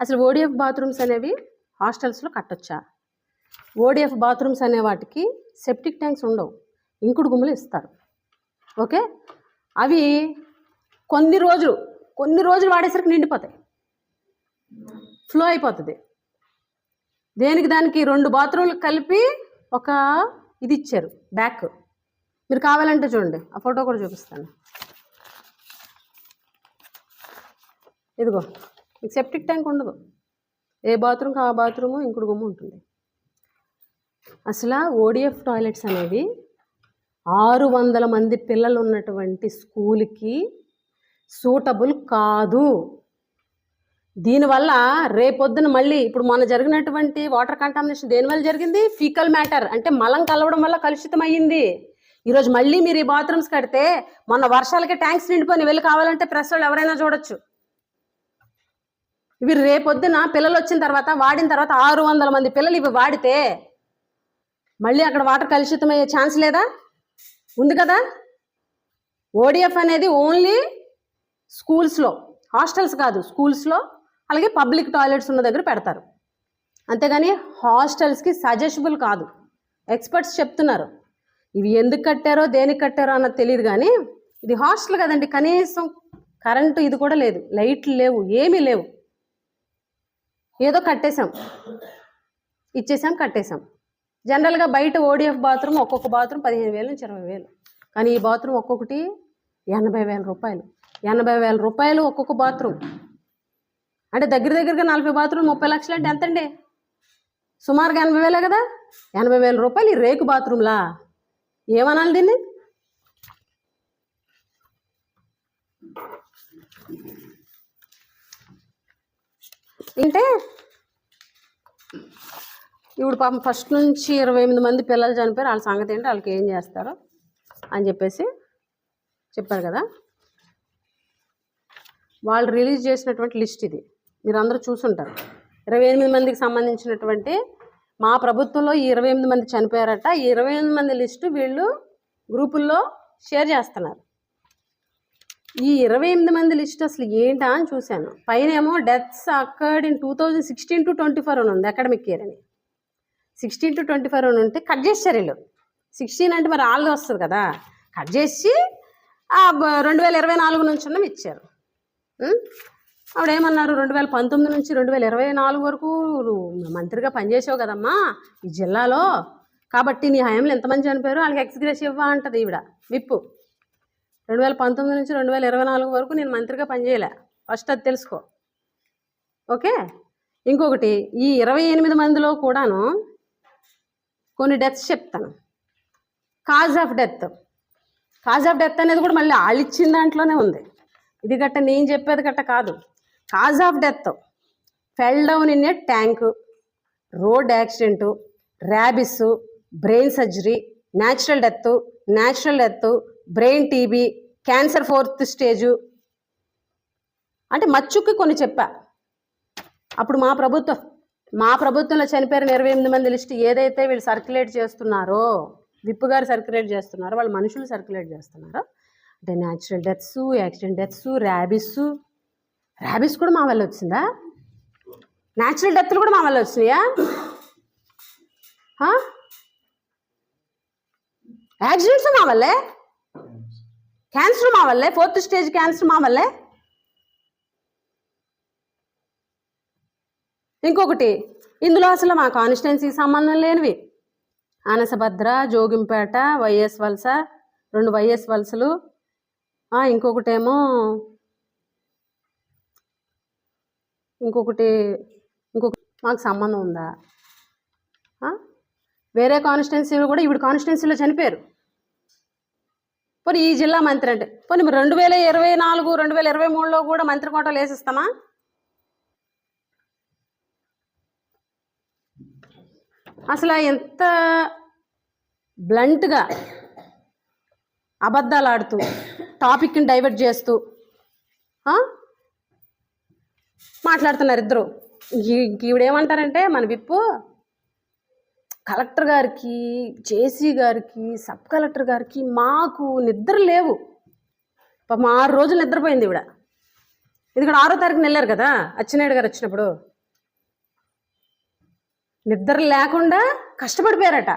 అసలు ODF bathrooms అనేవి హాస్టల్స్లో కట్టొచ్చా? ఓడిఎఫ్ బాత్రూమ్స్ అనే వాటికి సెప్టిక్ ట్యాంక్స్ ఉండవు. ఇంకుడు గుమ్మలు ఇస్తారు. ఓకే? అవి కొన్ని రోజులు కొన్ని రోజులు వాడేసరికి నిండిపోతాయి. ఫ్లో అయిపోతుంది. దేనికి దానికి రెండు బాత్రూమ్లు కలిపి ఒక ఇది ఇచ్చారు బ్యాక్. మీరు కావాలంటే చూడండి ఆ ఫోటో కూడా చూపిస్తాను. ఇదిగో. మీకు సెప్టిక్ ట్యాంక్ ఉండదు. ఏ బాత్రూమ్కి ఆ బాత్రూము ఇంకుడు గుమ్మ ఉంటుంది. అసలు ఓడిఎఫ్ టాయిలెట్స్ అనేవి ఆరు వందల మంది పిల్లలు ఉన్నటువంటి స్కూల్కి సూటబుల్ కాదు. దీనివల్ల రేపొద్దున మళ్ళీ ఇప్పుడు మొన్న జరిగినటువంటి వాటర్ కంటామినేషన్ దేనివల్ల జరిగింది? ఫీకల్ మ్యాటర్ అంటే మలం కలవడం వల్ల కలుషితం అయ్యింది ఈరోజు మళ్ళీ మీరు ఈ బాత్రూమ్స్ కడితే మొన్న వర్షాలకి ట్యాంక్స్ నిండిపోయి వెళ్ళి కావాలంటే ప్రెస్ వాళ్ళు ఎవరైనా చూడొచ్చు. ఇవి రేపొద్దున పిల్లలు వచ్చిన తర్వాత వాడిన తర్వాత ఆరు వందల మంది పిల్లలు ఇవి వాడితే మళ్ళీ అక్కడ వాటర్ కలుషితం అయ్యే ఛాన్స్ లేదా? ఉంది కదా? ఓడిఎఫ్ అనేది ఓన్లీ స్కూల్స్లో హాస్టల్స్ కాదు స్కూల్స్లో అలాగే పబ్లిక్ టాయిలెట్స్ ఉన్న దగ్గర పెడతారు. అంతేగాని హాస్టల్స్కి సజెషబుల్ కాదు. ఎక్స్పర్ట్స్ చెప్తున్నారు. ఇవి ఎందుకు కట్టారో దేనికి కట్టారో అన్నది తెలియదు కానీ ఇది హాస్టల్ కదండి కనీసం కరెంటు ఇది కూడా లేదు లైట్లు లేవు ఏమీ లేవు. ఏదో కట్టేశాం. ఇచ్చేసాం కట్టేశాం. జనరల్గా బయట ఓడిఎఫ్ బాత్రూమ్ ఒక్కొక్క బాత్రూమ్ పదిహేను వేలు నుంచి ఇరవై వేలు. కానీ ఈ బాత్రూమ్ ఒక్కొక్కటి ఎనభై వేల రూపాయలు. ఎనభై వేల రూపాయలు ఒక్కొక్క బాత్రూమ్. అంటే దగ్గర దగ్గరగా నలభై బాత్రూమ్ ముప్పై లక్షలు అంటే ఎంతండి? సుమారుగా ఎనభై వేలే కదా? ఎనభై వేల రూపాయలు ఈ రేకు బాత్రూమ్లా? ఏమనాలి దీన్ని? అంటే ఇప్పుడు పాపం ఫస్ట్ నుంచి ఇరవై ఎనిమిది మంది పిల్లలు చనిపోయారు. వాళ్ళ సంగతి ఏంటి? వాళ్ళకి ఏం చేస్తారో? అని చెప్పేసి చెప్పారు కదా. వాళ్ళు రిలీజ్ చేసినటువంటి లిస్ట్ ఇది. మీరు అందరూ చూసుంటారు. ఇరవై ఎనిమిది మందికి సంబంధించినటువంటి మా ప్రభుత్వంలో ఈ ఇరవై ఎనిమిది మంది చనిపోయారట. ఈ ఇరవై ఎనిమిది మంది లిస్టు వీళ్ళు గ్రూపుల్లో షేర్ చేస్తున్నారు. ఈ ఇరవై ఎనిమిది మంది లిస్ట్ అసలు ఏంటా అని చూశాను. పైన ఏమో deaths occurred in two thousand sixteen to twenty four అని ఉంది అకాడమిక్ ఇయర్ అని. సిక్స్టీన్ టు ట్వంటీ ఫోర్ అని ఉంటే కట్ చేశారు వీళ్ళు సిక్స్టీన్ అంటే మరి ఆల్గా వస్తుంది కదా. కట్ చేసి రెండు వేల ఇరవై నాలుగు నుంచి ఉన్నవి ఇచ్చారు. ఉం? ఆవిడ ఏమన్నారు? రెండు వేల పంతొమ్మిది నుంచి రెండు వేల ఇరవై నాలుగు వరకు నువ్వు మంత్రిగా పనిచేసావు కదమ్మా ఈ జిల్లాలో. కాబట్టి నీ హయాంలో ఎంతమంది చనిపోయారు వాళ్ళకి ఎక్స్గ్రెస్ ఇవ్వా అంటది ఈవిడ. విప్పు. రెండు వేల పంతొమ్మిది నుంచి రెండు వేల ఇరవై నాలుగు వరకు నేను మంత్రిగా పనిచేయలే. ఫస్ట్ అది తెలుసుకో. ఓకే? ఇంకొకటి ఈ ఇరవై ఎనిమిది మందిలో కూడాను కొన్ని డెత్స్ చెప్తాను. Cause of death. Cause of death అనేది కూడా మళ్ళీ వాళ్ళు ఇచ్చిన దాంట్లోనే ఉంది. ఇది గట్ట నేను చెప్పేది గట్ట కాదు. Cause of death. Fell down in a tank road accident rabies brain surgery natural death natural death brain TB cancer fourth stage. అంటే మచ్చుకి కొన్ని చెప్పా. అప్పుడు మా ప్రభుత్వం మా ప్రభుత్వంలో చనిపోయిన ఇరవై ఎనిమిది మంది లిస్ట్ ఏదైతే వీళ్ళు సర్క్యులేట్ చేస్తున్నారో విప్పు గారు సర్క్యులేట్ చేస్తున్నారో వాళ్ళు మనుషులు సర్క్యులేట్ చేస్తున్నారో అంటే natural deaths accident deaths rabies rabies కూడా మా వల్ల వచ్చిందా? న్యాచురల్ డెత్లు కూడా మా వల్ల వచ్చినాయా? యాక్సిడెంట్స్ మా వల్లే? క్యాన్సర్ మా వల్లే? ఫోర్త్ స్టేజ్ క్యాన్సర్ మా వల్లే? ఇంకొకటి ఇందులో అసలు మా కాన్స్టిట్యున్సీకి సంబంధం లేనివి. ఆనసభద్ర జోగింపేట వైఎస్ వలస రెండు వైఎస్ వలసలు. ఇంకొకటేమో ఇంకొకటి ఇంకొక మాకు సంబంధం ఉందా? వేరే కాన్స్టిట్యున్సీలో కూడా ఈవిడ కాన్స్టిట్యున్సీలో చనిపోయారు. పోనీ ఈ జిల్లా మంత్రి అంటే పోనీ రెండు వేల ఇరవై నాలుగు రెండు వేల ఇరవై మూడులో కూడా మంత్రి కోటలు వేసిస్తామా? అసలు ఎంత బ్లంట్గా అబద్ధాలు ఆడుతూ టాపిక్ని డైవర్ట్ చేస్తూ మాట్లాడుతున్నారు ఇద్దరు. ఈవిడేమంటారంటే మన విప్పు కలెక్టర్ గారికి జేసీ గారికి సబ్ కలెక్టర్ గారికి మాకు నిద్ర లేవు. పాపం ఆరు రోజులు నిద్రపోయింది ఇవిడ ఇది కూడా ఆరో తారీఖున వెళ్ళారు కదా అచ్చెన్నాయుడు గారు వచ్చినప్పుడు. నిద్ర లేకుండా కష్టపడిపోయారట.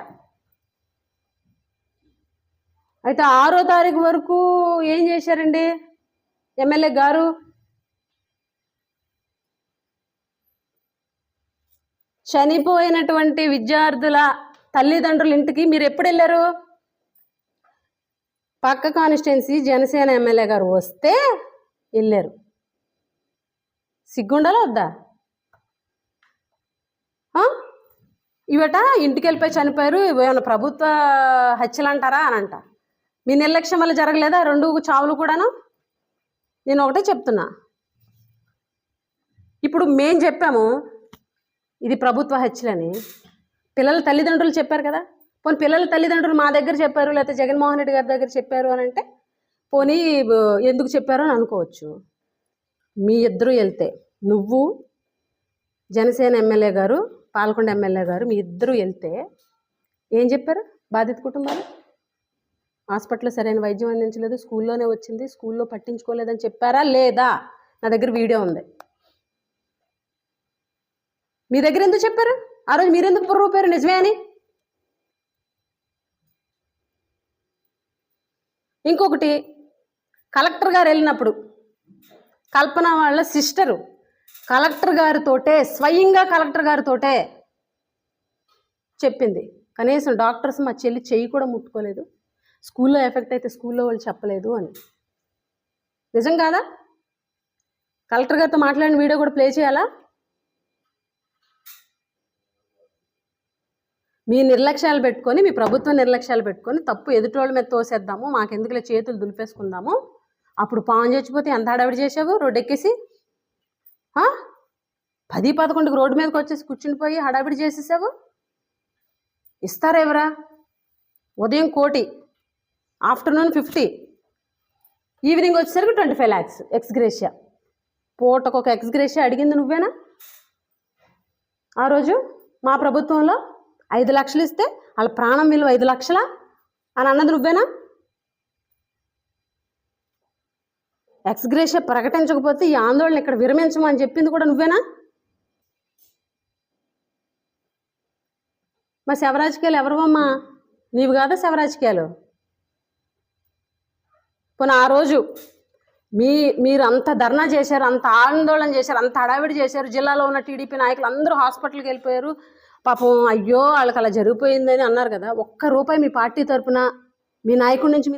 అయితే ఆరో తారీఖు వరకు ఏం చేశారండి? ఎమ్మెల్యే గారు చనిపోయినటువంటి విద్యార్థుల తల్లిదండ్రుల ఇంటికి మీరు ఎప్పుడు వెళ్ళారు? పక్క కాన్స్టిట్యున్సీ జనసేన ఎమ్మెల్యే గారు వస్తే వెళ్ళారు. సిగ్గుండాలా వద్దా? ఇవట ఇంటికి వెళ్ళిపోయి చనిపోయారు ఏమైనా ప్రభుత్వ హత్యలు అంటారా అని అంట. మీ నిర్లక్ష్యం వల్ల జరగలేదా రెండు చావులు కూడాను? నేను ఒకటే చెప్తున్నా. ఇప్పుడు మేం చెప్పాము ఇది ప్రభుత్వ హత్యలని. పిల్లల తల్లిదండ్రులు చెప్పారు కదా? పోనీ పిల్లల తల్లిదండ్రులు మా దగ్గర చెప్పారు లేకపోతే జగన్మోహన్ రెడ్డి గారి దగ్గర చెప్పారు అని అంటే పోనీ ఎందుకు చెప్పారు అని అనుకోవచ్చు. మీ ఇద్దరు వెళ్తే నువ్వు జనసేన ఎమ్మెల్యే గారు పాల్కొండ ఎమ్మెల్యే గారు మీ ఇద్దరు వెళ్తే ఏం చెప్పారు? బాధిత కుటుంబాలు? హాస్పిటల్లో సరైన వైద్యం అందించలేదు స్కూల్లోనే వచ్చింది స్కూల్లో పట్టించుకోలేదని చెప్పారా లేదా? నా దగ్గర వీడియో ఉంది. మీ దగ్గర ఎందుకు చెప్పారు? ఆ రోజు మీరెందుకు పొర్రూపారు నిజమే అని? ఇంకొకటి కలెక్టర్ గారు వెళ్ళినప్పుడు కల్పన వాళ్ళ సిస్టరు కలెక్టర్ గారితోటే స్వయంగా కలెక్టర్ గారితోటే చెప్పింది. కనీసం డాక్టర్స్ మా చెల్లి చెయ్యి కూడా ముట్టుకోలేదు. స్కూల్లో ఎఫెక్ట్ అయితే స్కూల్లో వాళ్ళు చెప్పలేదు అని. నిజం కాదా? కలెక్టర్ గారితో మాట్లాడిన వీడియో కూడా ప్లే చేయాలా? మీ నిర్లక్ష్యాలు పెట్టుకొని మీ ప్రభుత్వ నిర్లక్ష్యాలు పెట్టుకొని తప్పు ఎదుటోళ్ళ మీద తోసేద్దాము మాకెందుకులే చేతులు దులిపేసుకుందాము. అప్పుడు పాము చచ్చిపోతే ఎంత హడావిడి చేసావు? రోడ్డు ఎక్కేసి పది పదకొండుకి రోడ్డు మీదకి వచ్చేసి కూర్చుండిపోయి హడావిడి చేసేసావు? ఇస్తారా ఎవరా? ఉదయం కోటి ఆఫ్టర్నూన్ ఫిఫ్టీ ఈవినింగ్ వచ్చేసరికి twenty five lakhs ex gratia. పూటకు ఒక ఎక్స్గ్రేషియా అడిగింది నువ్వేనా? ఆ రోజు మా ప్రభుత్వంలో ఐదు లక్షలు ఇస్తే వాళ్ళ ప్రాణం విలువ ఐదు లక్షలా? అని అన్నది నువ్వేనా? ఎక్స్గ్రేషియా ప్రకటించకపోతే ఈ ఆందోళన ఇక్కడ విరమించమని చెప్పింది కూడా నువ్వేనా? మా శవరాజకీయాలు ఎవరివమ్మా నీవు కాదా శవరాజకీయాలు? పోనీ ఆ రోజు మీ మీరు అంత ధర్నా చేశారు అంత ఆందోళన చేశారు అంత హడావిడి చేశారు జిల్లాలో ఉన్న టీడీపీ నాయకులు అందరూ హాస్పిటల్కి వెళ్ళిపోయారు పాపం అయ్యో వాళ్ళకి అలా జరిగిపోయిందని అన్నారు కదా ఒక్క రూపాయి మీ పార్టీ తరఫున మీ నాయకుడి నుంచి